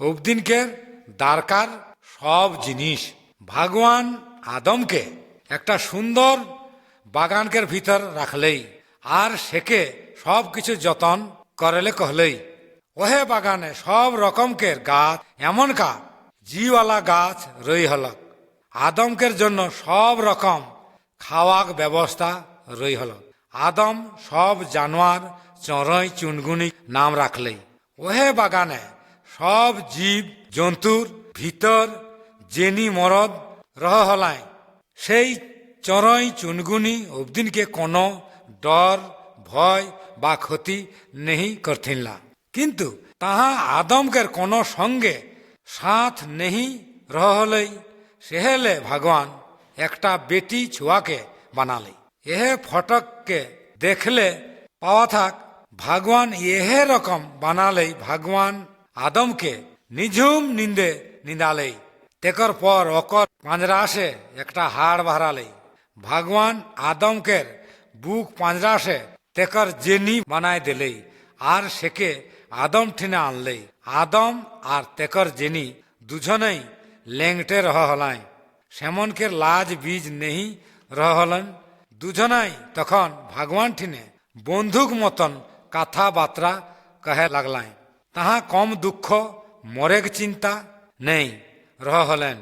অবদিনকে দরকার সব জিনিস। ভগবান আদমকে একটা সুন্দর বাগানকের ভিতর রাখলেই, আর সেকে সব কিছু যতন করেলে কহলেই। ওহে বাগানে সব রকমকের গাছ, এমন কা জিওয়ালা গাছ রই হলক। আদমকের জন্য সব রকম খাওয়াক ব্যবস্থা রই হল আদম সব জানোয়ার চড়ই চুনগুনি নাম রাখলেই। ওহে বাগানে সব জীব, জন্তুর ভিতর জেনি মরদ রহ হলায়। সেই চড়ই চুনগুনি অবদিনকে কোনো ডর, ভয় বা ক্ষতি নেই করথিনলা। কিন্তু তাহা আদমকের কোনো সঙ্গে সাথ নেহি রহলেই সেহেলে ভগবান একটা বেটি ছুয়াকে বানালে। এহে ফটককে দেখলে পাওয়া থাক, ভগবান এহে রকম বানালেই ভগবান আদমকে নিঝুম নিন্দে নিন্দালেই। তেকর পর অকর পাঁজরা আসে, একটা হাড় বাহারালেই। ভগবান আদমকের বুক পাঁজরা আসে তেকর জেনি বানায় দিলেই। আর সেকে আদম ঠিনে আনলেই। আদম আর তেকর জেনি দুজনেই লেংটে রহ হলায় সেমনকে লাজ বীজ নেই রহ হলেন। দুজনাই তখন ভগবান ঠিনে বন্ধুক মতন কথাবার্তা কহে লাগলায়। তাহা কম দুঃখ মরেক চিন্তা নেই রহ হলেন